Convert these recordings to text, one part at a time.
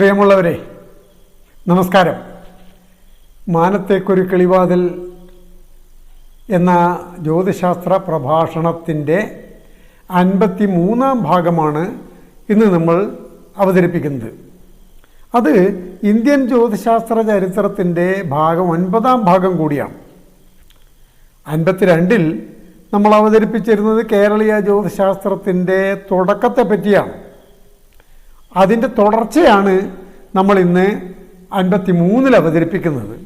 പ്രിയമുള്ളവരെ നമസ്കാരം. മാനത്തേക്കൊരു കിളിവാതിൽ എന്ന ജ്യോതിശാസ്ത്ര പ്രഭാഷണത്തിന്റെ അൻപത്തി മൂന്നാം ഭാഗമാണ് ഇന്ന് നമ്മൾ അവതരിപ്പിക്കുന്നത്. അത് ഇന്ത്യൻ ജ്യോതിശാസ്ത്ര ചരിത്രത്തിന്റെ ഭാഗം ഒൻപതാം ഭാഗം കൂടിയാണ്. അൻപത്തിരണ്ടിൽ നമ്മൾ അവതരിപ്പിച്ചിരുന്നത് കേരളീയ ജ്യോതിശാസ്ത്രത്തിന്റെ തുടക്കത്തെ പറ്റിയാണ്. അതിന്റെ തുടർച്ചയാണ് നമ്മൾ ഇന്ന് അൻപത്തി മൂന്നിൽ അവതരിപ്പിക്കുന്നത്.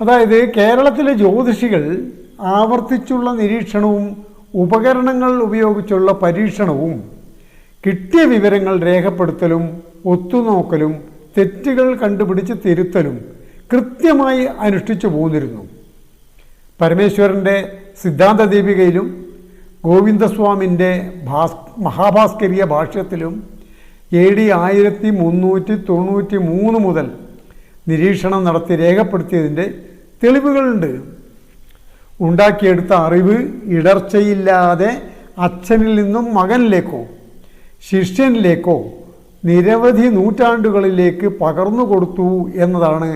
അതായത് കേരളത്തിലെ ജ്യോതിഷികൾ ആവർത്തിച്ചുള്ള നിരീക്ഷണവും ഉപകരണങ്ങൾ ഉപയോഗിച്ചുള്ള പരീക്ഷണവും കിട്ടിയ വിവരങ്ങൾ രേഖപ്പെടുത്തലും ഒത്തുനോക്കലും തെറ്റുകൾ കണ്ടുപിടിച്ച് തിരുത്തലും കൃത്യമായി അനുഷ്ഠിച്ചു പോന്നിരുന്നു. പരമേശ്വരന്റെ സിദ്ധാന്ത ദീപികയിലും ഗോവിന്ദസ്വാമിന്റെ ഭാസ് മഹാഭാസ്കരീയ ഭാഷ്യത്തിലും എ ഡി ആയിരത്തി മുന്നൂറ്റി തൊണ്ണൂറ്റി മൂന്ന് മുതൽ നിരീക്ഷണം നടത്തി രേഖപ്പെടുത്തിയതിന്റെ തെളിവുകളുണ്ട്. ഉണ്ടാക്കിയെടുത്ത അറിവ് ഇടർച്ചയില്ലാതെ അച്ഛനിൽ നിന്നും മകനിലേക്കോ ശിഷ്യനിലേക്കോ നിരവധി നൂറ്റാണ്ടുകളിലേക്ക് പകർന്നു കൊടുത്തു എന്നതാണ്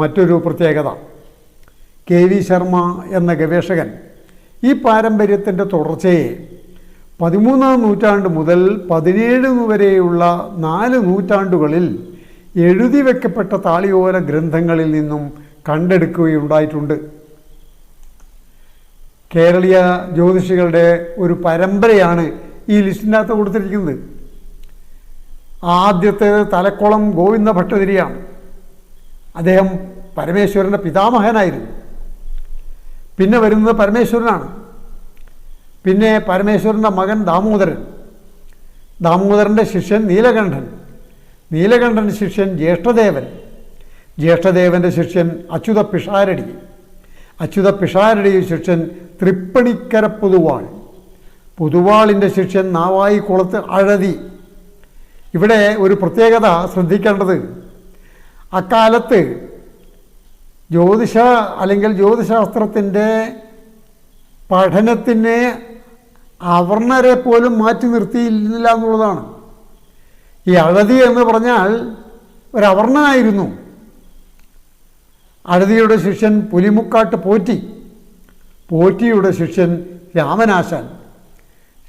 മറ്റൊരു പ്രത്യേകത. കെ വി ശർമ്മ എന്ന ഗവേഷകൻ ഈ പാരമ്പര്യത്തിന്റെ തുടർച്ചയെ പതിമൂന്നാം നൂറ്റാണ്ട് മുതൽ പതിനേഴ് വരെയുള്ള നാല് നൂറ്റാണ്ടുകളിൽ എഴുതി വെക്കപ്പെട്ട താളിയോല ഗ്രന്ഥങ്ങളിൽ നിന്നും കണ്ടെടുക്കുകയുണ്ടായിട്ടുണ്ട്. കേരളീയ ജ്യോതിഷികളുടെ ഒരു പരമ്പരയാണ് ഈ ലിസ്റ്റിനകത്ത് കൊടുത്തിരിക്കുന്നത്. ആദ്യത്തെ തലക്കുളം ഗോവിന്ദ ഭട്ടതിരിയാണ്. അദ്ദേഹം പരമേശ്വരന്റെ പിതാമഹനായിരുന്നു. പിന്നെ വരുന്നത് പരമേശ്വരനാണ്. പിന്നെ പരമേശ്വരന്റെ മകൻ ദാമോദരൻ. ദാമോദരന്റെ ശിഷ്യൻ നീലകണ്ഠൻ. നീലകണ്ഠൻ ശിഷ്യൻ ജ്യേഷ്ഠദേവൻ. ജ്യേഷ്ഠദേവന്റെ ശിഷ്യൻ അച്യുത പിഷാരടി. അച്യുത പിഷാരടി ശിഷ്യൻ തൃപ്പണിക്കര പുതുവാൾ. പുതുവാളിന്റെ ശിഷ്യൻ നാവായി കുളത്ത് അഴതി. ഇവിടെ ഒരു പ്രത്യേകത ശ്രദ്ധിക്കേണ്ടത്. അക്കാലത്ത് ജ്യോതിഷ അല്ലെങ്കിൽ ജ്യോതിശാസ്ത്രത്തിന്റെ പഠനത്തിനെ അവർണരെ പോലും മാറ്റി നിർത്തിയില്ല എന്നുള്ളതാണ്. ഈ അഴതി എന്ന് പറഞ്ഞാൽ ഒരവർണനായിരുന്നു. അഴതിയുടെ ശിഷ്യൻ പുലിമുക്കാട്ട് പോറ്റി പോറ്റിയുടെ ശിഷ്യൻ രാമനാശാൻ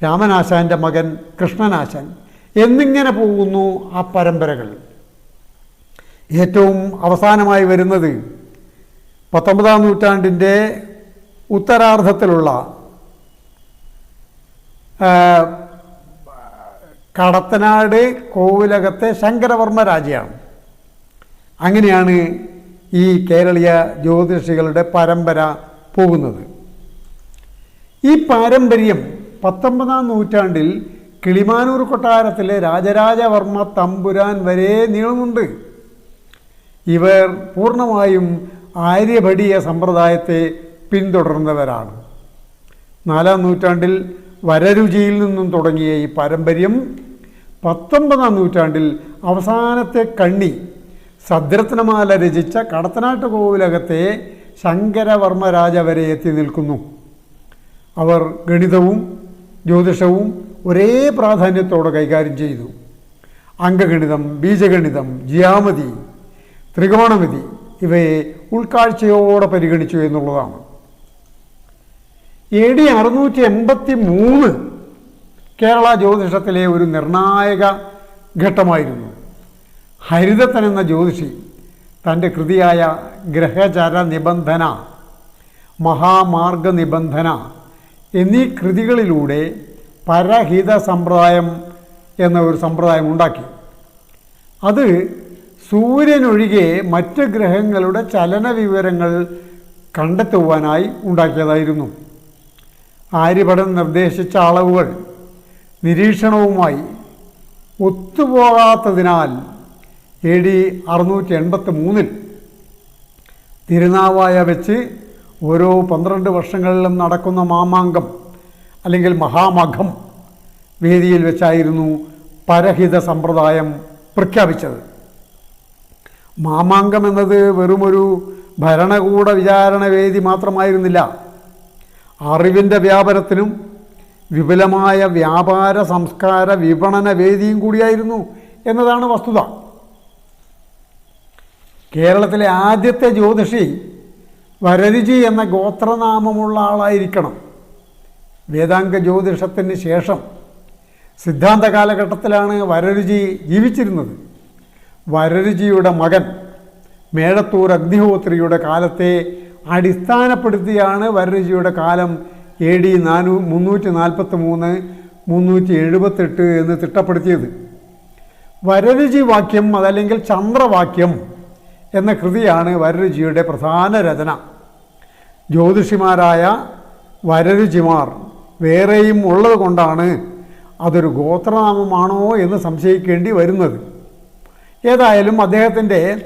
രാമനാശാന്റെ മകൻ കൃഷ്ണനാശാൻ എന്നിങ്ങനെ പോകുന്നു ആ പരമ്പരകൾ. ഏറ്റവും അവസാനമായി വരുന്നത് പത്തൊമ്പതാം നൂറ്റാണ്ടിന്റെ ഉത്തരാർദ്ധത്തിലുള്ള ആ, കടത്തനാട് കോവിലകത്തെ ശങ്കരവർമ്മ രാജയാണ്. അങ്ങനെയാണ് ഈ കേരളീയ ജ്യോതിഷികളുടെ പരമ്പര പോകുന്നത്. ഈ പാരമ്പര്യം പത്തൊമ്പതാം നൂറ്റാണ്ടിൽ കിളിമാനൂർ കൊട്ടാരത്തിലെ രാജരാജവർമ്മ തമ്പുരാൻ വരെ നീളുന്നുണ്ട്. ഇവർ പൂർണമായും ആര്യഭടീയ സമ്പ്രദായത്തെ പിന്തുടർന്നവരാണ്. നാലാം നൂറ്റാണ്ടിൽ വരരുചിയിൽ നിന്നും തുടങ്ങിയ ഈ പാരമ്പര്യം പത്തൊമ്പതാം നൂറ്റാണ്ടിൽ അവസാനത്തെ കണ്ണി സദ്രത്നമാല രചിച്ച കടത്തനാട്ട് കോവിലകത്തെ ശങ്കരവർമ്മ രാജ വരെ എത്തി നിൽക്കുന്നു. അവർ ഗണിതവും ജ്യോതിഷവും ഒരേ പ്രാധാന്യത്തോടെ കൈകാര്യം ചെയ്തു. അംഗഗണിതം ബീജഗണിതം ജിയാമതി ത്രികോണമിതി ഇവയെ ഉൾക്കാഴ്ചയോടെ പരിഗണിച്ചു എന്നുള്ളതാണ്. എ ഡി അറുന്നൂറ്റി എൺപത്തി മൂന്ന് കേരള ജ്യോതിഷത്തിലെ ഒരു നിർണായക ഘട്ടമായിരുന്നു. ഹരിതത്തൻ എന്ന ജ്യോതിഷി തന്റെ കൃതിയായ ഗ്രഹചര നിബന്ധന മഹാമാർഗ നിബന്ധന എന്നീ കൃതികളിലൂടെ പരഹിത സമ്പ്രദായം എന്ന ഒരു സമ്പ്രദായം ഉണ്ടാക്കി. അത് സൂര്യനൊഴികെ മറ്റ് ഗ്രഹങ്ങളുടെ ചലന വിവരങ്ങൾ കണ്ടെത്തുവാനായി ഉണ്ടാക്കിയതായിരുന്നു. ആര്യഭടൻ നിർദ്ദേശിച്ച അളവുകൾ നിരീക്ഷണവുമായി ഒത്തുപോകാത്തതിനാൽ എ ഡി അറുന്നൂറ്റി എൺപത്തി മൂന്നിൽ തിരുനാവായ വെച്ച് ഓരോ പന്ത്രണ്ട് വർഷങ്ങളിലും നടക്കുന്ന മാമാങ്കം അല്ലെങ്കിൽ മഹാമഘം വേദിയിൽ വെച്ചായിരുന്നു പരഹിത സമ്പ്രദായം പ്രഖ്യാപിച്ചത്. മാമാങ്കം എന്നത് വെറുമൊരു ഭരണകൂട വിചാരണ വേദി മാത്രമായിരുന്നില്ല. അറിവിന്റെ വ്യാപനത്തിനും വിപുലമായ വ്യാപാര സംസ്കാര വിപണന വേദിയും കൂടിയായിരുന്നു എന്നതാണ് വസ്തുത. കേരളത്തിലെ ആദ്യത്തെ ജ്യോതിഷി വരരുചി എന്ന ഗോത്രനാമമുള്ള ആളായിരിക്കണം. വേദാംഗ ജ്യോതിഷത്തിന് ശേഷം സിദ്ധാന്ത കാലഘട്ടത്തിലാണ് വരരുചി ജീവിച്ചിരുന്നത്. വരരുചിയുടെ മകൻ മേഴത്തൂർ അഗ്നിഹോത്രിയുടെ കാലത്തെ അടിസ്ഥാനപ്പെടുത്തിയാണ് വരരുചിയുടെ കാലം എ ഡി നാനൂ മുന്നൂറ്റി നാൽപ്പത്തി മൂന്ന് മുന്നൂറ്റി എഴുപത്തെട്ട് എന്ന് തിട്ടപ്പെടുത്തിയത്. വരരുചി വാക്യം അതല്ലെങ്കിൽ ചന്ദ്രവാക്യം എന്ന കൃതിയാണ് വരരുചിയുടെ പ്രധാന രചന. ജ്യോതിഷിമാരായ വരരുചിമാർ വേറെയും ഉള്ളത് കൊണ്ടാണ് അതൊരു ഗോത്രനാമമാണോ എന്ന് സംശയിക്കേണ്ടി വരുന്നത്. ഏതായാലും അദ്ദേഹത്തിന്റെ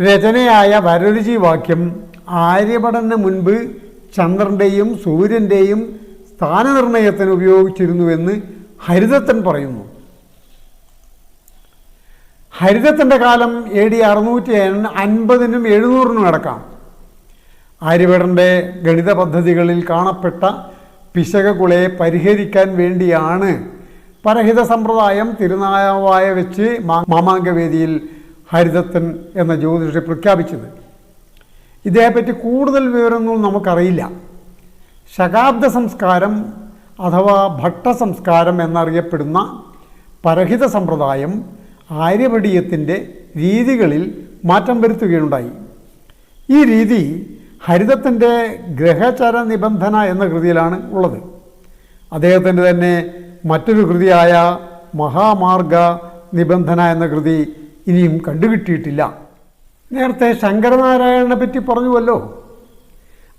രചനയായ വരരുചി വാക്യം ആര്യഭടന് മുൻപ് ചന്ദ്രന്റെയും സൂര്യന്റെയും സ്ഥാനനിർണയത്തിന് ഉപയോഗിച്ചിരുന്നുവെന്ന് ഹരിതത്തൻ പറയുന്നു. ഹരിതത്തിന്റെ കാലം എ ഡി അറുന്നൂറ്റി അൻപതിനും എഴുന്നൂറിനും അടക്കാം. ആര്യഭടന്റെ ഗണിത പദ്ധതികളിൽ കാണപ്പെട്ട പിശകുകളെ പരിഹരിക്കാൻ വേണ്ടിയാണ് പരഹിത സമ്പ്രദായം തിരുനാവായ വെച്ച് മാമാങ്കവേദിയിൽ ഹരിതത്തൻ എന്ന ജ്യോതിഷി പ്രഖ്യാപിച്ചത്. ഇതേപ്പറ്റി കൂടുതൽ വിവരങ്ങളൊന്നും നമുക്കറിയില്ല. ശകാബ്ദ സംസ്കാരം അഥവാ ഭട്ട സംസ്കാരം എന്നറിയപ്പെടുന്ന പരഹിത സമ്പ്രദായം ആര്യപടീയത്തിന്റെ രീതികളിൽ മാറ്റം വരുത്തുകയുണ്ടായി. ഈ രീതി ഹരിതത്തിന്റെ ഗ്രഹചര നിബന്ധന എന്ന കൃതിയിലാണ് ഉള്ളത്. അദ്ദേഹത്തിന്റെ തന്നെ മറ്റൊരു കൃതിയായ മഹാമാർഗ നിബന്ധന എന്ന കൃതി ഇനിയും കണ്ടുകിട്ടിയിട്ടില്ല. നേരത്തെ ശങ്കരനാരായണനെ പറ്റി പറഞ്ഞുവല്ലോ.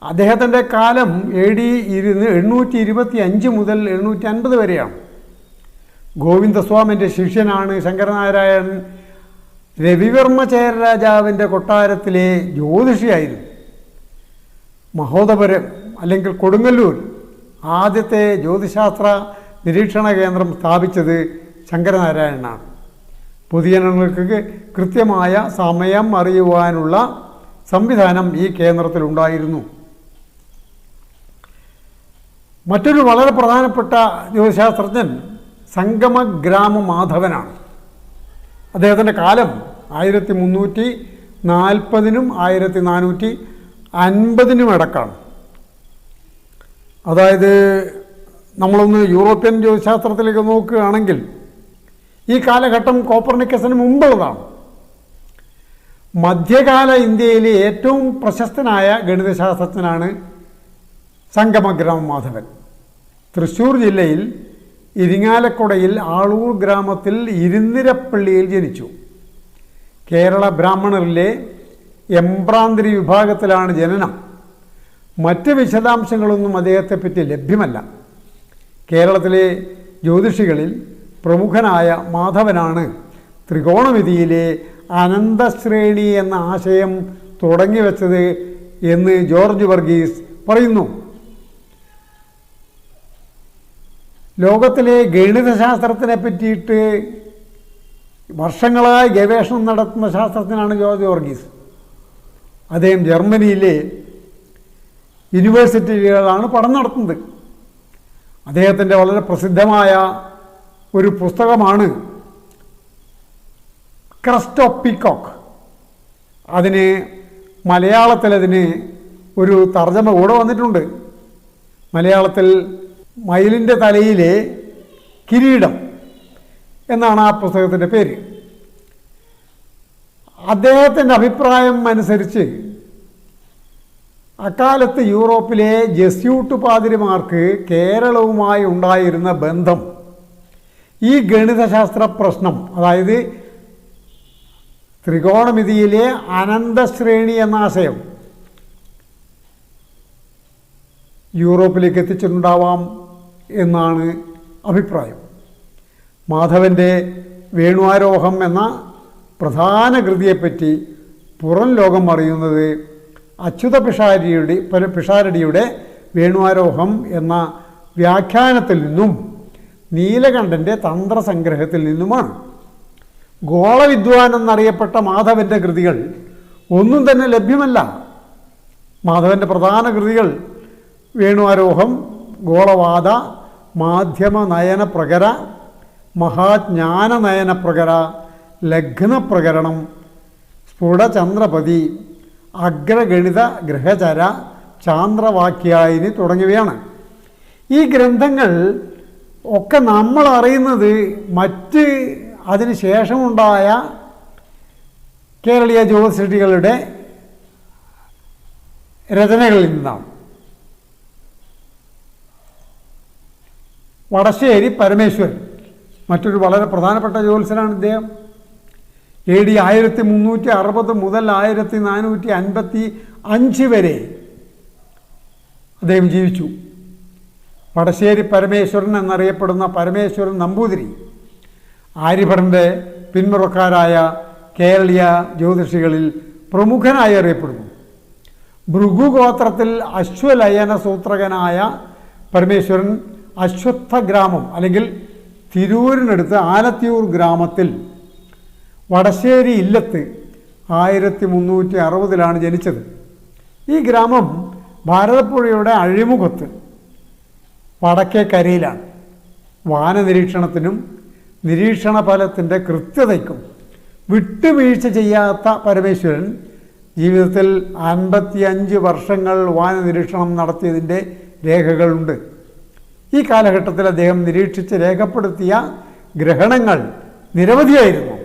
അദ്ദേഹത്തിന്റെ കാലം എ ഡി ഇരുന്ന് എണ്ണൂറ്റി ഇരുപത്തി അഞ്ച് മുതൽ എണ്ണൂറ്റി അൻപത് വരെയാണ്. ഗോവിന്ദസ്വാമിന്റെ ശിഷ്യനാണ് ശങ്കരനാരായണൻ. രവിവർമ്മ ചേരരാജാവിന്റെ കൊട്ടാരത്തിലെ ജ്യോതിഷിയായിരുന്നു. മഹോദപുരം അല്ലെങ്കിൽ കൊടുങ്ങല്ലൂർ ആദ്യത്തെ ജ്യോതിശാസ്ത്ര നിരീക്ഷണ കേന്ദ്രം സ്ഥാപിച്ചത് ശങ്കരനാരായണനാണ്. പൊതുജനങ്ങൾക്ക് കൃത്യമായ സമയം അറിയുവാനുള്ള സംവിധാനം ഈ കേന്ദ്രത്തിലുണ്ടായിരുന്നു മറ്റൊരു വളരെ പ്രധാനപ്പെട്ട ജ്യോതിശാസ്ത്രജ്ഞൻ സംഗമഗ്രാമ മാധവനാണ്. അദ്ദേഹത്തിന്റെ കാലം ആയിരത്തി മുന്നൂറ്റി നാൽപ്പതിനും ആയിരത്തി നാനൂറ്റി അൻപതിനും ഇടക്കാണ് അതായത് നമ്മളൊന്ന് യൂറോപ്യൻ ജ്യോതിശാസ്ത്രത്തിലേക്ക് നോക്കുകയാണെങ്കിൽ ഈ കാലഘട്ടം കോപ്പർണിക്കസിന് മുമ്പുള്ളതാണ്. മധ്യകാല ഇന്ത്യയിലെ ഏറ്റവും പ്രശസ്തനായ ഗണിതശാസ്ത്രജ്ഞനാണ് സംഗമഗ്രാമ മാധവൻ. തൃശ്ശൂർ ജില്ലയിൽ ഇരിങ്ങാലക്കുടയിൽ ആളൂർ ഗ്രാമത്തിൽ ഇരുന്നിരപ്പള്ളിയിൽ ജനിച്ചു. കേരള ബ്രാഹ്മണരിലെ എംബ്രാന്തിരി വിഭാഗത്തിലാണ് ജനനം. മറ്റ് വിശദാംശങ്ങളൊന്നും അദ്ദേഹത്തെപ്പറ്റി ലഭ്യമല്ല. കേരളത്തിലെ ജ്യോതിഷികളിൽ പ്രമുഖനായ മാധവനാണ്. ത്രികോണമിതിയിലെ അനന്തശ്രേണി എന്ന ആശയം തുടങ്ങി വച്ചത് എന്ന് ജോർജ് വർഗീസ് പറയുന്നു. ലോകത്തിലെ ഗണിതശാസ്ത്രത്തിനെ പറ്റിയിട്ട് വർഷങ്ങളായി ഗവേഷണം നടത്തുന്ന ശാസ്ത്രജ്ഞനാണ് ജോർജ് വർഗീസ്. അദ്ദേഹം ജർമ്മനിയിലെ യൂണിവേഴ്സിറ്റികളാണ് പഠനം നടത്തുന്നത്. അദ്ദേഹത്തിന്റെ വളരെ പ്രസിദ്ധമായ ഒരു പുസ്തകമാണ് ക്രസ്റ്റ് ഓഫ് പീക്കോക്ക് അതിന് മലയാളത്തിൽ അതിന് ഒരു തർജമ കൂടെ വന്നിട്ടുണ്ട്. മലയാളത്തിൽ മയിലിന്റെ തലയിലെ കിരീടം എന്നാണ് ആ പുസ്തകത്തിന്റെ പേര്. അദ്ദേഹത്തിന്റെ അഭിപ്രായം അനുസരിച്ച് അക്കാലത്ത് യൂറോപ്പിലെ ജസ്യൂട്ട് പാതിരിമാർക്ക് കേരളവുമായി ഉണ്ടായിരുന്ന ബന്ധം ഈ ഗണിതശാസ്ത്ര പ്രശ്നം അതായത് ത്രികോണമിതിയിലെ അനന്തശ്രേണി എന്ന ആശയം യൂറോപ്പിലേക്ക് എത്തിച്ചിട്ടുണ്ടാവാം എന്നാണ് അഭിപ്രായം. മാധവന്റെ വേണുവാരോഹം എന്ന പ്രധാന കൃതിയെപ്പറ്റി പുറം ലോകം അറിയുന്നത് അച്യുത പിഷാരിയുടെ പിഷാരടിയുടെ വേണുവാരോഹം എന്ന വ്യാഖ്യാനത്തിൽ നിന്നും നീലകണ്ഠന്റെ തന്ത്രസംഗ്രഹത്തിൽ നിന്നുമാണ്. ഗോളവിദ്വാൻ എന്നറിയപ്പെട്ട മാധവന്റെ കൃതികൾ ഒന്നും തന്നെ ലഭ്യമല്ല. മാധവന്റെ പ്രധാന കൃതികൾ വേണുവാരോഹം ഗോളവാദ മാധ്യമ നയന പ്രകര മഹാജ്ഞാനനയനപ്രകര ലഗ്നപ്രകരണം സ്ഫുടചന്ദ്രപതി അഗ്രഗണിത ഗ്രഹചര ചാന്ദ്രവാക്യായിനി തുടങ്ങിയവയാണ്. ഈ ഗ്രന്ഥങ്ങൾ ഒക്കെ നമ്മൾ അറിയുന്നത് മറ്റ് അതിന് ശേഷമുണ്ടായ കേരളീയ ജ്യോതിഷടികളുടെ രചനകളിൽ നിന്നാണ്. വടശ്ശേരി പരമേശ്വരൻ മറ്റൊരു വളരെ പ്രധാനപ്പെട്ട ജ്യോത്സ്യനാണ് ഇദ്ദേഹം. എ ഡി ആയിരത്തി മുന്നൂറ്റി അറുപത് മുതൽ ആയിരത്തി നാനൂറ്റി അൻപത്തി അഞ്ച് വരെ അദ്ദേഹം ജീവിച്ചു. പടശ്ശേരി പരമേശ്വരൻ എന്നറിയപ്പെടുന്ന പരമേശ്വരൻ നമ്പൂതിരി ആര്യഭടന്റെ പിന്മുറക്കാരായ കേരളീയ ജ്യോതിഷികളിൽ പ്രമുഖനായി അറിയപ്പെടുന്നു. ഭൃഗുഗോത്രത്തിൽ അശ്വലയന സൂത്രകനായ പരമേശ്വരൻ അശ്വത്ഥ ഗ്രാമം അല്ലെങ്കിൽ തിരൂരിനടുത്ത് ആലത്തിയൂർ ഗ്രാമത്തിൽ വടശ്ശേരി ഇല്ലത്ത് ആയിരത്തി മുന്നൂറ്റി അറുപതിലാണ് ജനിച്ചത്. ഈ ഗ്രാമം ഭാരതപ്പുഴയുടെ അഴിമുഖത്ത് വടക്കേ കരയിലാണ്. വാനനിരീക്ഷണത്തിനും നിരീക്ഷണ ഫലത്തിന്റെ കൃത്യതയ്ക്കും വിട്ടുവീഴ്ച ചെയ്യാത്ത പരമേശ്വരൻ ജീവിതത്തിൽ അൻപത്തിയഞ്ച് വർഷങ്ങൾ വാനനിരീക്ഷണം നടത്തിയതിന്റെ രേഖകളുണ്ട്. ഈ കാലഘട്ടത്തിൽ അദ്ദേഹം നിരീക്ഷിച്ച് രേഖപ്പെടുത്തിയ ഗ്രഹണങ്ങൾ നിരവധിയായിരുന്നു.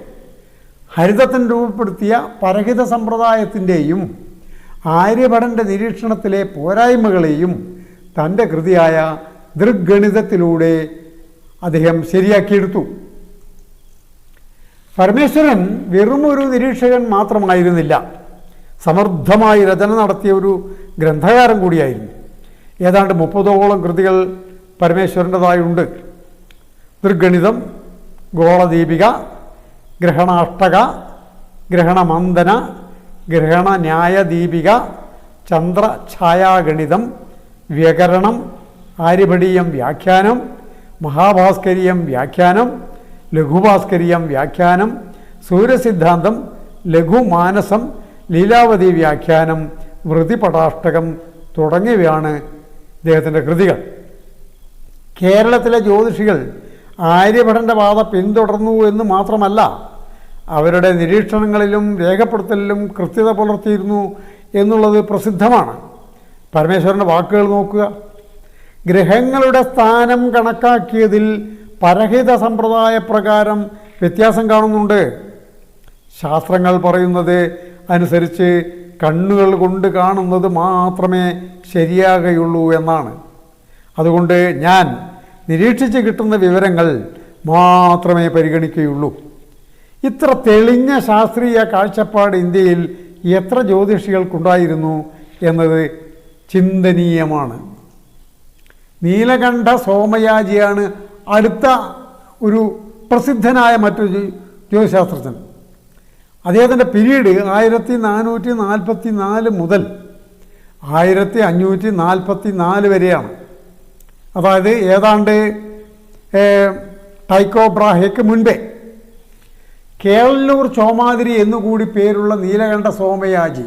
ഹരിതത്തൻ രൂപപ്പെടുത്തിയ പരഹിത സമ്പ്രദായത്തിന്റെയും ആര്യഭടന്റെ നിരീക്ഷണത്തിലെ പോരായ്മകളെയും തന്റെ കൃതിയായ ദൃഗണിതത്തിലൂടെ അദ്ദേഹം ശരിയാക്കിയെടുത്തു. പരമേശ്വരൻ വെറും ഒരു നിരീക്ഷകൻ മാത്രമായിരുന്നില്ല. സമൃദ്ധമായി രചന നടത്തിയ ഒരു ഗ്രന്ഥകാരൻ കൂടിയായിരുന്നു. ഏതാണ്ട് മുപ്പതോളം കൃതികൾ പരമേശ്വരന്റെതായുണ്ട്. ദൃഗണിതം ഗോളദീപിക ഗ്രഹണാഷ്ടക ഗ്രഹണമന്ദന ഗ്രഹണന്യായദീപിക ചന്ദ്രഛായാഗണിതം വ്യകരണം ആര്യഭടീയം വ്യാഖ്യാനം മഹാഭാസ്കരീയം വ്യാഖ്യാനം ലഘുഭാസ്കരീയം വ്യാഖ്യാനം സൂര്യസിദ്ധാന്തം ലഘുമാനസം ലീലാവതി വ്യാഖ്യാനം വൃതിപടാഷ്ടകം തുടങ്ങിയവയാണ് ഇദ്ദേഹത്തിന്റെ കൃതികൾ. കേരളത്തിലെ ജ്യോതിഷികൾ ആര്യഭടന്റെ വാദ പിന്തുടർന്നു എന്ന് മാത്രമല്ല അവരുടെ നിരീക്ഷണങ്ങളിലും രേഖപ്പെടുത്തലിലും കൃത്യത പുലർത്തിയിരുന്നു എന്നുള്ളത് പ്രസിദ്ധമാണ്. പരമേശ്വരന്റെ വാക്കുകൾ നോക്കുക. ഗ്രഹങ്ങളുടെ സ്ഥാനം കണക്കാക്കിയതിൽ പരഹിത സമ്പ്രദായ പ്രകാരം വ്യത്യാസം കാണുന്നുണ്ട്. ശാസ്ത്രങ്ങൾ പറയുന്നത് അനുസരിച്ച് കണ്ണുകൾ കൊണ്ട് കാണുന്നത് മാത്രമേ ശരിയാകുള്ളൂ എന്നാണ്. അതുകൊണ്ട് ഞാൻ നിരീക്ഷിച്ച് കിട്ടുന്ന വിവരങ്ങൾ മാത്രമേ പരിഗണിക്കുകയുള്ളൂ. ഇത്ര തെളിഞ്ഞ ശാസ്ത്രീയ കാഴ്ചപ്പാട് ഇന്ത്യയിൽ എത്ര ജ്യോതിഷികൾക്കുണ്ടായിരുന്നു എന്നത് ചിന്തനീയമാണ്. നീലകണ്ഠ സോമയാജിയാണ് അടുത്ത ഒരു പ്രസിദ്ധനായ മറ്റൊരു ജ്യോതിശാസ്ത്രജ്ഞൻ. അദ്ദേഹത്തിന്റെ പിരീഡ് ആയിരത്തി നാനൂറ്റി നാൽപ്പത്തി നാല് മുതൽ ആയിരത്തി അഞ്ഞൂറ്റി നാൽപ്പത്തി നാല് വരെയാണ്. അതായത് ഏതാണ്ട് ടൈക്കോബ്രാഹയ്ക്ക് ടൈക്കോ ബ്രാഹയ്ക്ക് മുൻപേ. കേളല്ലൂർ ചോമാതിരി എന്നുകൂടി പേരുള്ള നീലകണ്ഠ സോമയാജി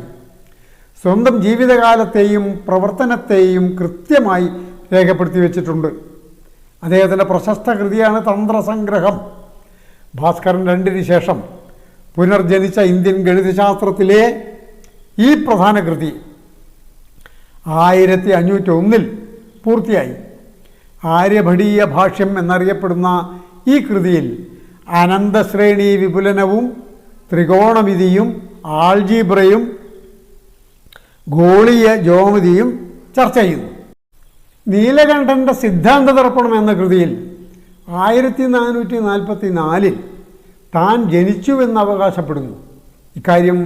സ്വന്തം ജീവിതകാലത്തെയും പ്രവർത്തനത്തെയും കൃത്യമായി രേഖപ്പെടുത്തി വെച്ചിട്ടുണ്ട്. അദ്ദേഹത്തിന്റെ പ്രശസ്ത കൃതിയാണ് തന്ത്രസംഗ്രഹം. ഭാസ്കരൻ രണ്ടിന് ശേഷം പുനർജനിച്ച ഇന്ത്യൻ ഗണിതശാസ്ത്രത്തിലെ ഈ പ്രധാന കൃതി ആയിരത്തി അഞ്ഞൂറ്റി ഒന്നിൽ പൂർത്തിയായി. ആര്യഭടീയ ഭാഷ്യം എന്നറിയപ്പെടുന്ന ഈ കൃതിയിൽ അനന്തശ്രേണി വിപുലനവും ത്രികോണമിതിയും ആൾജീബ്രയും ഗോളീയ ജോമിതിയും ചർച്ച ചെയ്യുന്നു. നീലകണ്ഠന്റെ സിദ്ധാന്ത തർപ്പണം എന്ന കൃതിയിൽ ആയിരത്തി നാനൂറ്റി നാൽപ്പത്തി നാലിൽ താൻ ജനിച്ചുവെന്ന് അവകാശപ്പെടുന്നു. ഇക്കാര്യം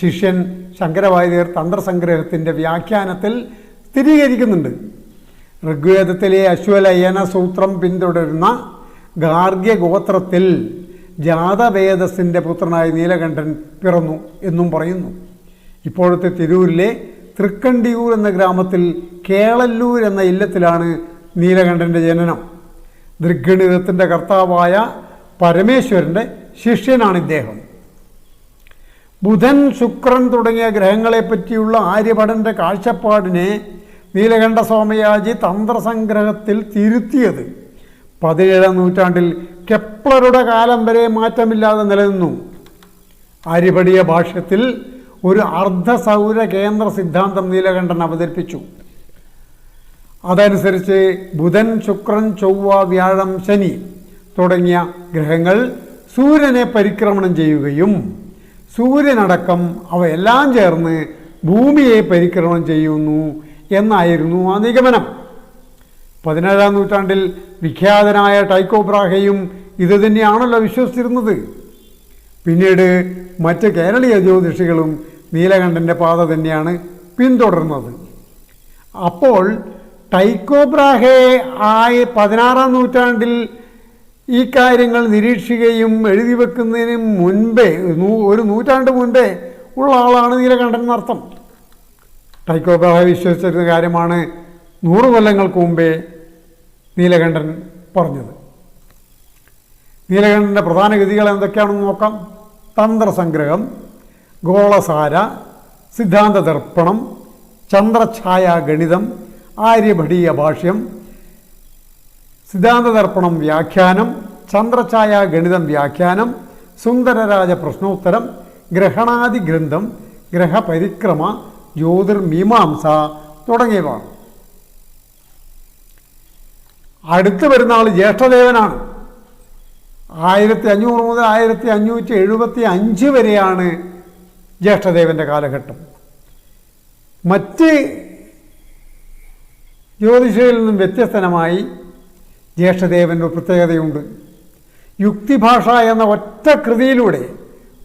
ശിഷ്യൻ ശങ്കരവാര്യർ തന്ത്രസംഗ്രഹത്തിന്റെ വ്യാഖ്യാനത്തിൽ സ്ഥിരീകരിക്കുന്നുണ്ട്. ഋഗ്വേദത്തിലെ അശ്വലയന സൂത്രം പിന്തുടരുന്ന ഗാർഗ്യ ഗോത്രത്തിൽ ജാതവേദസിന്റെ പുത്രനായ നീലകണ്ഠൻ പിറന്നു എന്നും പറയുന്നു. ഇപ്പോഴത്തെ തിരൂരിലെ തൃക്കണ്ടിയൂർ എന്ന ഗ്രാമത്തിൽ കേളല്ലൂർ എന്ന ഇല്ലത്തിലാണ് നീലകണ്ഠന്റെ ജനനം. ദൃഗണിതത്തിന്റെ കർത്താവായ പരമേശ്വരന്റെ ശിഷ്യനാണ് ഇദ്ദേഹം. ബുധൻ ശുക്രൻ തുടങ്ങിയ ഗ്രഹങ്ങളെപ്പറ്റിയുള്ള ആര്യഭടന്റെ കാഴ്ചപ്പാടിനെ നീലകണ്ഠ സോമയാജി തന്ത്രസംഗ്രഹത്തിൽ തിരുത്തിയത്. പതിനേഴാം നൂറ്റാണ്ടിൽ കെപ്ലറുടെ കാലം വരെ മാറ്റമില്ലാതെ നിലനിന്നു. അരിപടിയ ഭാഷ്യത്തിൽ ഒരു അർദ്ധസൗര കേന്ദ്ര സിദ്ധാന്തം നീലകണ്ഠൻ അവതരിപ്പിച്ചു. അതനുസരിച്ച് ബുധൻ ശുക്രൻ ചൊവ്വ വ്യാഴം ശനി തുടങ്ങിയ ഗ്രഹങ്ങൾ സൂര്യനെ പരിക്രമണം ചെയ്യുകയും സൂര്യനടക്കം അവയെല്ലാം ചേർന്ന് ഭൂമിയെ പരിക്രമണം ചെയ്യുന്നു എന്നായിരുന്നു ആ നിഗമനം. പതിനേഴാം നൂറ്റാണ്ടിൽ വിഖ്യാതനായ ടൈക്കോ ബ്രാഹയും ഇത് തന്നെയാണല്ലോ വിശ്വസിച്ചിരുന്നത്. പിന്നീട് മറ്റ് കേരളീയ ജ്യോതിഷികളും നീലകണ്ഠന്റെ പാത തന്നെയാണ് പിന്തുടർന്നത്. അപ്പോൾ ടൈക്കോ ബ്രാഹയെ ആയി പതിനാറാം നൂറ്റാണ്ടിൽ ഈ കാര്യങ്ങൾ നിരീക്ഷിക്കുകയും എഴുതി വെക്കുന്നതിന് മുൻപേ ഒരു നൂറ്റാണ്ട് മുൻപേ ഉള്ള ആളാണ് നീലകണ്ഠൻ എന്നർത്ഥം. ടൈക്കോ ബ്രാഹെ വിശ്വസിച്ചിരുന്ന കാര്യമാണ് നൂറ് കൊല്ലങ്ങൾക്ക് മുമ്പേ നീലകണ്ഠൻ പറഞ്ഞത്. നീലകണ്ഠന്റെ പ്രധാന ഗതികൾ എന്തൊക്കെയാണെന്ന് നോക്കാം. തന്ത്രസംഗ്രഹം ഗോളസാര സിദ്ധാന്ത ദർപ്പണം ചന്ദ്രഛായ ഗണിതം ആര്യഭടീയ ഭാഷ്യം സിദ്ധാന്ത ദർപ്പണം വ്യാഖ്യാനം ചന്ദ്രഛായ ഗണിതം വ്യാഖ്യാനം സുന്ദരരാജ പ്രശ്നോത്തരം ഗ്രഹണാദി ഗ്രന്ഥം ഗ്രഹപരിക്രമ ജ്യോതിർമീമാംസ തുടങ്ങിയവ. അടുത്ത് വരുന്ന ആൾ ജ്യേഷ്ഠദേവനാണ്. ആയിരത്തി അഞ്ഞൂറ് മുതൽ ആയിരത്തി അഞ്ഞൂറ്റി എഴുപത്തി അഞ്ച് വരെയാണ് ജ്യേഷ്ഠദേവന്റെ കാലഘട്ടം. മറ്റ് ജ്യോതിഷയിൽ നിന്നും വ്യത്യസ്തനമായി ജ്യേഷ്ഠദേവന്റെ പ്രത്യേകതയുണ്ട്. യുക്തിഭാഷ എന്ന ഒറ്റ കൃതിയിലൂടെ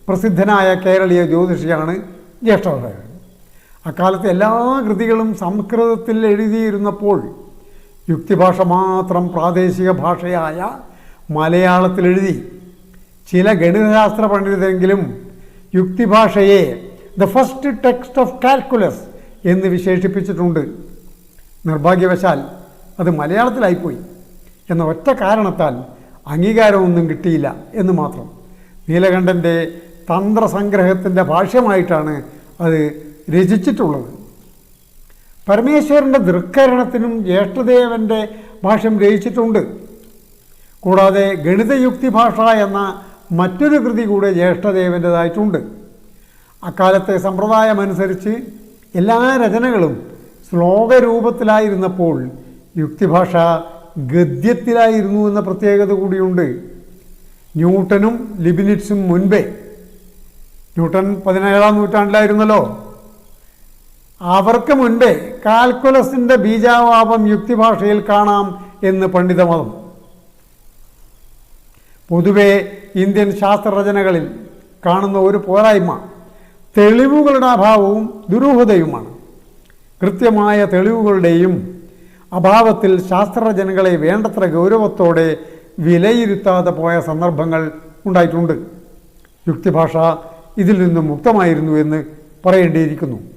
പ്രസിദ്ധനായ കേരളീയ ജ്യോതിഷിയാണ് ജ്യേഷ്ഠദേവൻ. അക്കാലത്തെ എല്ലാ കൃതികളും സംസ്കൃതത്തിൽ എഴുതിയിരുന്നപ്പോൾ യുക്തിഭാഷ മാത്രം പ്രാദേശിക ഭാഷയായ മലയാളത്തിൽ എഴുതി. ചില ഗണിതശാസ്ത്ര പണ്ഡിതരെങ്കിലും യുക്തിഭാഷയെ the first text of calculus എന്ന് വിശേഷിപ്പിച്ചിട്ടുണ്ട്. നിർഭാഗ്യവശാൽ അത് മലയാളത്തിലായിപ്പോയി. എന്ന ഒറ്റ കാരണത്താൽ അംഗീകാരമൊന്നും കിട്ടിയില്ല എന്ന് മാത്രം. നീലകണ്ഠന്റെ തന്ത്രസംഗ്രഹത്തിന്റെ ഭാഷ്യമായിട്ടാണ് അത് രചിച്ചിട്ടുള്ളത്. പരമേശ്വരന്റെ ദൃക്കരണത്തിനും ജ്യേഷ്ഠദേവന്റെ ഭാഷ്യം ഗ്രഹിച്ചിട്ടുണ്ട് കൂടാതെ ഗണിതയുക്തി ഭാഷ എന്ന മറ്റൊരു കൃതി കൂടെ ജ്യേഷ്ഠദേവന്റെതായിട്ടുണ്ട് അക്കാലത്തെ സമ്പ്രദായമനുസരിച്ച് എല്ലാ രചനകളും ശ്ലോകരൂപത്തിലായിരുന്നപ്പോൾ യുക്തിഭാഷ ഗദ്യത്തിലായിരുന്നു എന്ന പ്രത്യേകത കൂടിയുണ്ട്. ന്യൂട്ടനും ലിബിനിറ്റ്സും മുൻപേ. ന്യൂട്ടൺ പതിനേഴാം നൂറ്റാണ്ടിലായിരുന്നല്ലോ. അവർക്ക് മുൻപേ കാൽക്കുലസിന്റെ ബീജാവാപം യുക്തിഭാഷയിൽ കാണാം എന്ന് പണ്ഡിതമതം. പൊതുവെ ഇന്ത്യൻ ശാസ്ത്രരചനകളിൽ കാണുന്ന ഒരു പോരായ്മ തെളിവുകളുടെ അഭാവവും ദുരൂഹതയുമാണ്. കൃത്യമായ തെളിവുകളുടെയും അഭാവത്തിൽ ശാസ്ത്രരചനകളെ വേണ്ടത്ര ഗൗരവത്തോടെ വിലയിരുത്താതെ പോയ സന്ദർഭങ്ങൾ ഉണ്ടായിട്ടുണ്ട്. യുക്തിഭാഷ ഇതിൽ നിന്നും മുക്തമായിരുന്നു എന്ന് പറയേണ്ടിയിരിക്കുന്നു.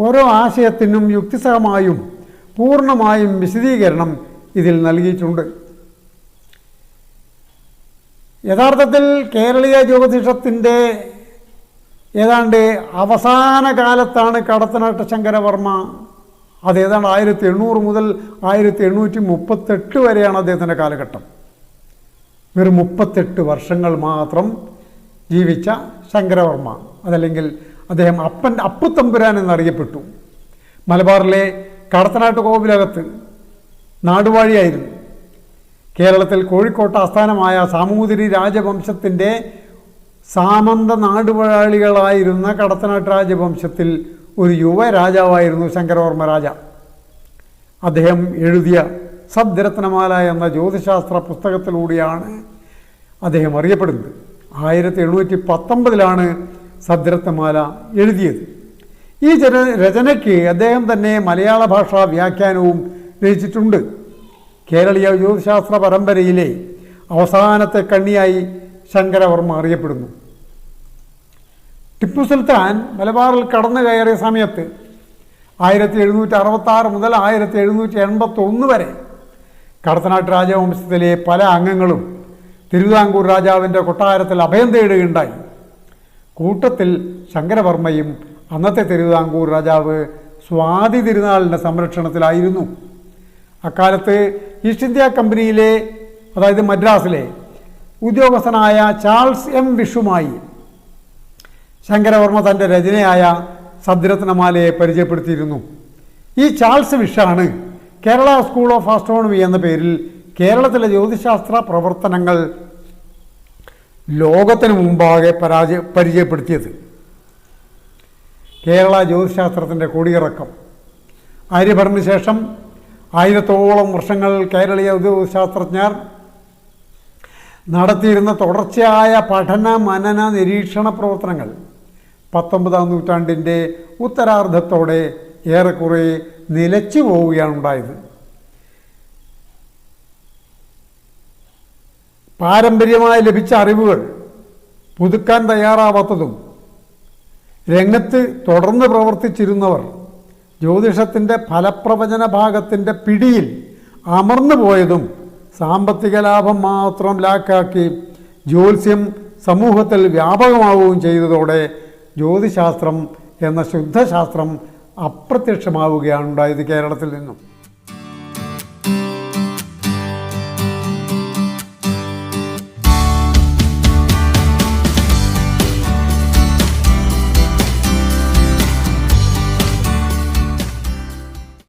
ഓരോ ആശയത്തിനും യുക്തിസഹമായും പൂർണമായും വിശദീകരണം ഇതിൽ നൽകിയിട്ടുണ്ട്. യഥാർത്ഥത്തിൽ കേരളീയ ജ്യോതിഷത്തിന്റെ ഏതാണ്ട് അവസാന കാലത്താണ് കടത്തനാട്ട ശങ്കരവർമ്മ അത് ഏതാണ്ട് ആയിരത്തി എണ്ണൂറ് മുതൽ ആയിരത്തി എണ്ണൂറ്റി മുപ്പത്തെട്ട് വരെയാണ് അദ്ദേഹത്തിന്റെ കാലഘട്ടം. വെറും മുപ്പത്തെട്ട് വർഷങ്ങൾ മാത്രം ജീവിച്ച ശങ്കരവർമ്മ അതല്ലെങ്കിൽ അദ്ദേഹം അപ്പൻ അപ്പുത്തമ്പുരാൻ എന്നറിയപ്പെട്ടു. മലബാറിലെ കടത്തനാട്ട് കോവിലകത്ത് നാടുവാഴിയായിരുന്നു. കേരളത്തിൽ കോഴിക്കോട്ട് ആസ്ഥാനമായ സാമൂതിരി രാജവംശത്തിന്റെ സാമന്ത നാടുവാഴികളായിരുന്ന കടത്തനാട്ട് രാജവംശത്തിൽ ഒരു യുവ രാജാവായിരുന്നു ശങ്കരവർമ്മ രാജ. അദ്ദേഹം എഴുതിയ സദ്രത്നമാല എന്ന ജ്യോതിശാസ്ത്ര പുസ്തകത്തിലൂടെയാണ് അദ്ദേഹം അറിയപ്പെടുന്നത്. ആയിരത്തി എണ്ണൂറ്റി പത്തൊമ്പതിലാണ് സദ്രത്നമാല എഴുതിയത്. ഈ ജന രചനയ്ക്ക് അദ്ദേഹം തന്നെ മലയാള ഭാഷാ വ്യാഖ്യാനവും രചിച്ചിട്ടുണ്ട്. കേരളീയ ജ്യോതിശാസ്ത്ര പരമ്പരയിലെ അവസാനത്തെ കണ്ണിയായി ശങ്കരവർമ്മ അറിയപ്പെടുന്നു. ടിപ്പു സുൽത്താൻ മലബാറിൽ കടന്നു കയറിയ സമയത്ത് ആയിരത്തി എഴുന്നൂറ്റി അറുപത്താറ് മുതൽ ആയിരത്തി എഴുന്നൂറ്റി എൺപത്തി ഒന്ന് വരെ കടത്തനാട്ട് രാജവംശത്തിലെ പല അംഗങ്ങളും തിരുവിതാംകൂർ രാജാവിന്റെ കൊട്ടാരത്തിൽ അഭയം തേടുകയുണ്ടായി. കൂട്ടത്തിൽ ശങ്കരവർമ്മയും അന്നത്തെ തിരുവിതാംകൂർ രാജാവ് സ്വാതി തിരുനാളിന്റെ സംരക്ഷണത്തിലായിരുന്നു. അക്കാലത്ത് ഈസ്റ്റ് ഇന്ത്യ കമ്പനിയിലെ അതായത് മദ്രാസിലെ ഉദ്യോഗസ്ഥനായ ചാൾസ് എം വിഷുമായി ശങ്കരവർമ്മ തന്റെ രചനയായ സദ്രത്നമാലയെ പരിചയപ്പെടുത്തിയിരുന്നു. ഈ ചാൾസ് വിഷാണ് കേരള സ്കൂൾ ഓഫ് ആസ്ട്രോണമി എന്ന പേരിൽ കേരളത്തിലെ ജ്യോതിശാസ്ത്ര പ്രവർത്തനങ്ങൾ ലോകത്തിന് മുമ്പാകെ പരാജയ പരിചയപ്പെടുത്തിയത്. കേരള ജ്യോതിശാസ്ത്രത്തിന്റെ കൊടിയിറക്കം. ആര്യഭരണ ശേഷം ആയിരത്തോളം വർഷങ്ങൾ കേരളീയ ജ്യോതിശാസ്ത്രജ്ഞർ നടത്തിയിരുന്ന തുടർച്ചയായ പഠന മനന നിരീക്ഷണ പ്രവർത്തനങ്ങൾ പത്തൊമ്പതാം നൂറ്റാണ്ടിന്റെ ഉത്തരാർദ്ധത്തോടെ ഏറെക്കുറെ നിലച്ചു പോവുകയാണ് പാരമ്പര്യമായി ലഭിച്ച അറിവുകൾ പുതുക്കാൻ തയ്യാറാവാത്തതും രംഗത്ത് തുടർന്ന് പ്രവർത്തിച്ചിരുന്നവർ ജ്യോതിഷത്തിന്റെ ഫലപ്രവചന ഭാഗത്തിന്റെ പിടിയിൽ അമർന്നു പോയതും സാമ്പത്തിക ലാഭം മാത്രം ലാക്കാക്കി ജ്യോത്സ്യം സമൂഹത്തിൽ വ്യാപകമാവുകയും ചെയ്തതോടെ ജ്യോതിശാസ്ത്രം എന്ന ശുദ്ധശാസ്ത്രം അപ്രത്യക്ഷമാവുകയാണ് ഉണ്ടായത് കേരളത്തിൽ നിന്നും.